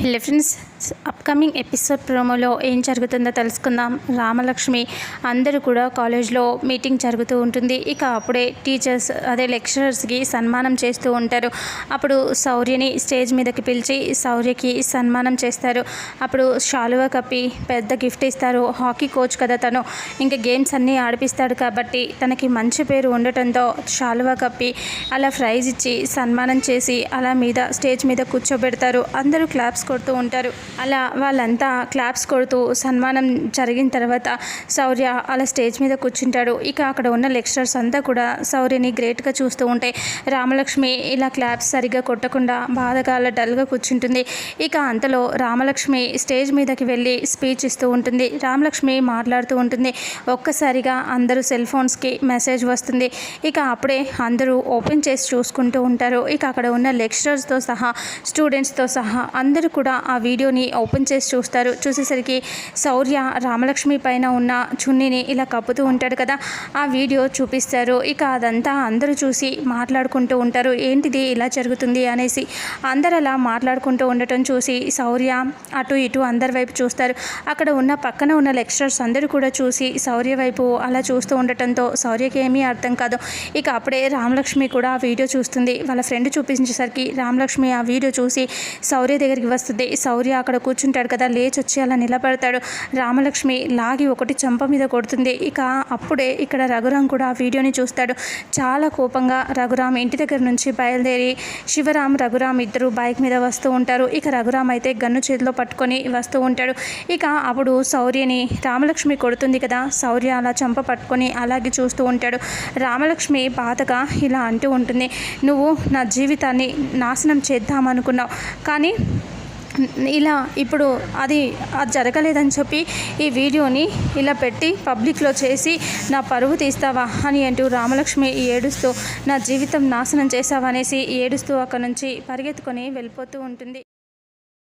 Hello friends upcoming episode ప్రోమోలో ఏం జరుగుతుందో తెలుసుకుందాం. రామలక్ష్మి అందరూ కూడా కాలేజ్లో మీటింగ్ జరుగుతూ ఉంటుంది. ఇక అప్పుడే టీచర్స్ అదే లెక్చరర్స్కి సన్మానం చేస్తూ ఉంటారు. అప్పుడు శౌర్యని స్టేజ్ మీదకి పిలిచి శౌర్యకి సన్మానం చేస్తారు. అప్పుడు శాలువా కప్పి పెద్ద గిఫ్ట్ ఇస్తారు. హాకీ కోచ్ కదా తను. ఇంకా గేమ్స్ అన్నీ ఆడిపిస్తాడు కాబట్టి తనకి మంచి పేరు ఉండటంతో శాలువా కప్పి అలా ప్రైజ్ ఇచ్చి సన్మానం చేసి అలా మీద స్టేజ్ మీద కూర్చోబెడతారు. అందరూ క్లాప్స్ కొడుతూ ఉంటారు. అలా వాళ్ళంతా క్లాప్స్ కొడుతూ సన్మానం జరిగిన తర్వాత శౌర్య అలా స్టేజ్ మీద కూర్చుంటాడు. ఇక అక్కడ ఉన్న లెక్చరర్స్ అంతా కూడా శౌర్యని గ్రేట్గా చూస్తూ ఉంటాయి రామలక్ష్మి ఇలా క్లాప్స్ సరిగ్గా కొట్టకుండా బాధగా అలా డల్గా కూర్చుంటుంది. ఇక అంతలో రామలక్ష్మి స్టేజ్ మీదకి వెళ్ళి స్పీచ్ ఇస్తూ ఉంటుంది. రామలక్ష్మి మాట్లాడుతూ ఉంటుంది. ఒక్కసారిగా అందరూ సెల్ ఫోన్స్కి మెసేజ్ వస్తుంది. ఇక అప్పుడే అందరూ ఓపెన్ చేసి చూసుకుంటూ ఉంటారు. ఇక అక్కడ ఉన్న లెక్చరర్స్తో సహా స్టూడెంట్స్తో సహా అందరూ కూడా ఆ వీడియోని ఓపెన్ చేసి చూస్తారు. చూసేసరికి శౌర్య రామలక్ష్మి పైన ఉన్న చున్నీని ఇలా కప్పుతూ ఉంటాడు కదా. ఆ వీడియో చూపిస్తారు. ఇక అదంతా అందరూ చూసి మాట్లాడుకుంటూ ఉంటారు. ఏంటిది ఇలా జరుగుతుంది అనేసి అందరు అలా మాట్లాడుకుంటూ ఉండటం చూసి శౌర్య అటు ఇటు అందరి వైపు చూస్తారు. అక్కడ ఉన్న పక్కన ఉన్న లెక్చరర్స్ అందరూ కూడా చూసి శౌర్య వైపు అలా చూస్తూ ఉండటంతో శౌర్యకి ఏమీ అర్థం కాదు. ఇక అప్పుడే రామలక్ష్మి కూడా ఆ వీడియో చూస్తుంది. వాళ్ళ ఫ్రెండ్ చూపించేసరికి రామలక్ష్మి ఆ వీడియో చూసి శౌర్య దగ్గరికి వస్తుంది. శౌర్య అక్కడ కూర్చుంటాడు కదా లేచి వచ్చి అలా నిలబడతాడు. రామలక్ష్మి లాగి ఒకటి చంప మీద కొడుతుంది. ఇక అప్పుడే ఇక్కడ రఘురామ్ కూడా ఆ వీడియోని చూస్తాడు. చాలా కోపంగా రఘురామ్ ఇంటి దగ్గర నుంచి బయలుదేరి శివరామ్ రఘురామ్ ఇద్దరు బైక్ మీద వస్తూ ఉంటారు. ఇక రఘురామ్ అయితే గన్ను చేతిలో పట్టుకొని వస్తూ ఉంటాడు. ఇక అప్పుడు శౌర్యని రామలక్ష్మి కొడుతుంది కదా శౌర్య అలా చంప పట్టుకొని అలాగే చూస్తూ ఉంటాడు. రామలక్ష్మి బాధగా ఇలా అంటూ ఉంటుంది. నువ్వు నా జీవితాన్ని నాశనం చేద్దామనుకున్నావు. కానీ ఇలా ఇప్పుడు అది అది జరగలేదని చెప్పి ఈ వీడియోని ఇలా పెట్టి పబ్లిక్లో చేసి నా పరువు తీస్తావా? అని అంటూ రామలక్ష్మి ఏడుస్తూ నా జీవితం నాశనం చేసావనేసి ఏడుస్తూ అక్కడి నుంచి పరిగెత్తుకొని వెళ్ళిపోతూ ఉంటుంది.